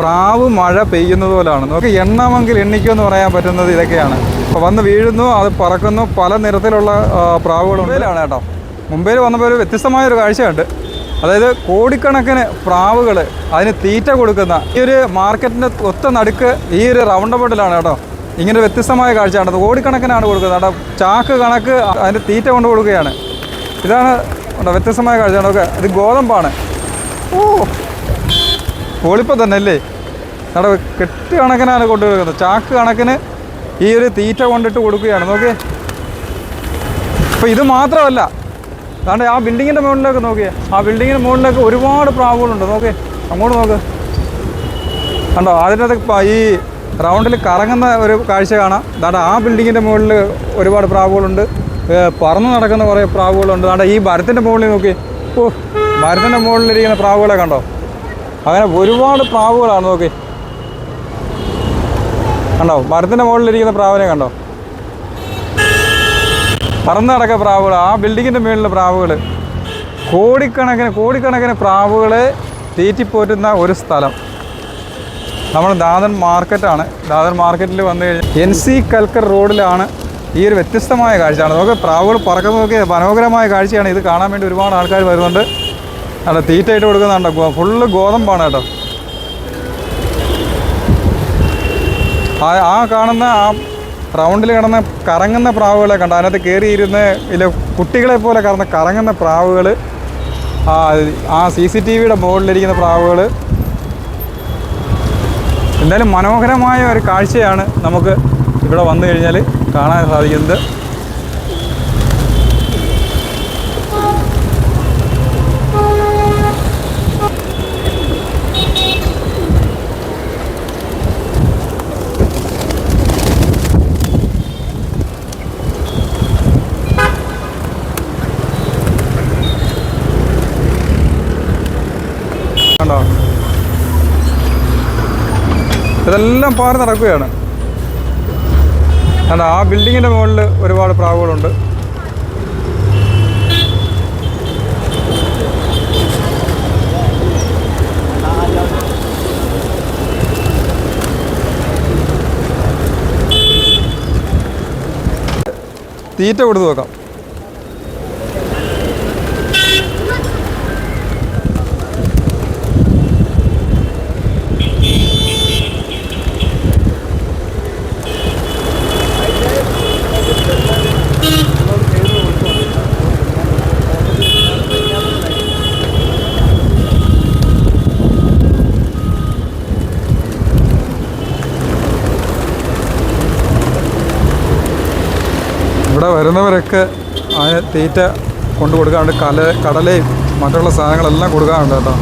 പ്രാവ് മഴ പെയ്യുന്നത് പോലാണ്. നമുക്ക് എണ്ണമെങ്കിൽ എന്ന് പറയാൻ പറ്റുന്നത് ഇതൊക്കെയാണ്. അപ്പോൾ വന്ന് വീഴുന്നു അത് പറക്കുന്നു. പല നിരത്തിലുള്ള പ്രാവുകളും മുംബൈയിലാണ് കേട്ടോ. മുംബൈയിൽ വന്നപ്പോൾ ഒരു വ്യത്യസ്തമായ ഒരു കാഴ്ചയുണ്ട്. അതായത് കോടിക്കണക്കിന് പ്രാവുകൾ അതിന് തീറ്റ കൊടുക്കുന്ന ഈ ഒരു മാർക്കറ്റിന്റെ ഒത്ത നടുക്ക് ഈ ഒരു റൗണ്ട് അബൌട്ടിലാണ് കേട്ടോ. ഇങ്ങനെ വ്യത്യസ്തമായ കാഴ്ചയാണ് കോടിക്കണക്കിനാണ് കൊടുക്കുന്നത്. കേട്ടോ ചാക്ക് കണക്ക് അതിന് തീറ്റ കൊണ്ട് കൊടുക്കുകയാണ്. ഇതാണ് വ്യത്യസ്തമായ കാഴ്ചയാണ്. ഓക്കെ ഇത് ഗോതമ്പാണ്. ഓ പോളിപ്പം തന്നെ അല്ലേ നമ്മുടെ കെട്ട് കണക്കിനാണ് കൊണ്ടു കൊടുക്കുന്നത് ചാക്ക് കണക്കിന് ഈ ഒരു തീറ്റ കൊണ്ടിട്ട് കൊടുക്കുകയാണ്. നോക്കിയേ. അപ്പോൾ ഇത് മാത്രമല്ല. അതാണ്ട് ആ ബിൽഡിങ്ങിന്റെ മുകളിലേക്ക് നോക്കിയേ. ആ ബിൽഡിങ്ങിന്റെ മുകളിലേക്ക് ഒരുപാട് പ്രാവുകളുണ്ട്. നോക്കേ അങ്ങോട്ട് നോക്ക്. കണ്ടോ? അതിനകത്ത് ഈ റൗണ്ടിൽ കറങ്ങുന്ന ഒരു കാഴ്ച കാണാം. അതാണ്ട് ആ ബിൽഡിങ്ങിന്റെ മുകളിൽ ഒരുപാട് പ്രാവുകളുണ്ട്. പറന്ന് നടക്കുന്ന കുറേ പ്രാവുകളുണ്ട്. അതാണ്ട് ഈ മരത്തിന്റെ മുകളിൽ നോക്കി ഓ മരത്തിന്റെ മുകളിലിരിക്കുന്ന പ്രാവുകളെ കണ്ടോ? അങ്ങനെ ഒരുപാട് പ്രാവുകളാണ് നോക്കി. കണ്ടോ? മരത്തിന്റെ മുകളിലിരിക്കുന്ന പ്രാവിനെ കണ്ടോ? പറന്ന് നടക്കുക പ്രാവുകൾ ആ ബിൽഡിങ്ങിന്റെ മുകളിലെ പ്രാവുകൾ കോടിക്കണക്കിന് കോടിക്കണക്കിന് പ്രാവുകളെ തീറ്റിപ്പോറ്റുന്ന ഒരു സ്ഥലം. നമ്മൾ ദാദൻ മാർക്കറ്റാണ്. ദാദൻ മാർക്കറ്റിൽ വന്നു കഴിഞ്ഞാൽ എൻ സി കൽക്കർ റോഡിലാണ് ഈ ഒരു വ്യത്യസ്തമായ കാഴ്ചയാണ്. നമുക്ക് പ്രാവുകൾ പറക്കുന്ന നോക്കിയ മനോഹരമായ കാഴ്ചയാണ് ഇത്. കാണാൻ വേണ്ടി ഒരുപാട് ആൾക്കാർ വരുന്നുണ്ട്. അല്ല തീറ്റയിട്ട് കൊടുക്കുന്നുണ്ട് ഫുള്ള് ഗോതമ്പാണ് കേട്ടോ. ആ ആ കാണുന്ന ആ റൗണ്ടിൽ കിടന്ന കറങ്ങുന്ന പ്രാവുകളെ കണ്ട? അതിനകത്ത് കയറിയിരുന്ന് ഇല്ല കുട്ടികളെ പോലെ കറന്ന കറങ്ങുന്ന പ്രാവുകൾ ആ സി സി ടി വിയുടെ മുകളിലിരിക്കുന്ന പ്രാവുകൾ എന്തായാലും മനോഹരമായ ഒരു കാഴ്ചയാണ് നമുക്ക് ഇവിടെ വന്നു കഴിഞ്ഞാൽ കാണാൻ സാധിക്കുന്നത് കണ്ടോ ഇതെല്ലാം പാറി നടക്കുകയാണ്. അല്ല ആ ബിൽഡിങ്ങിന്റെ മുകളിൽ ഒരുപാട് പ്രാവുകളുണ്ട്. തീറ്റ കൊടുത്തു നോക്കാം ഇവിടെ വരുന്നവരൊക്കെ തീറ്റ കൊണ്ടു കൊടുക്കാറുണ്ട് കല കടലയും മറ്റുള്ള സാധനങ്ങളെല്ലാം കൊടുക്കാറുണ്ട് കേട്ടോ.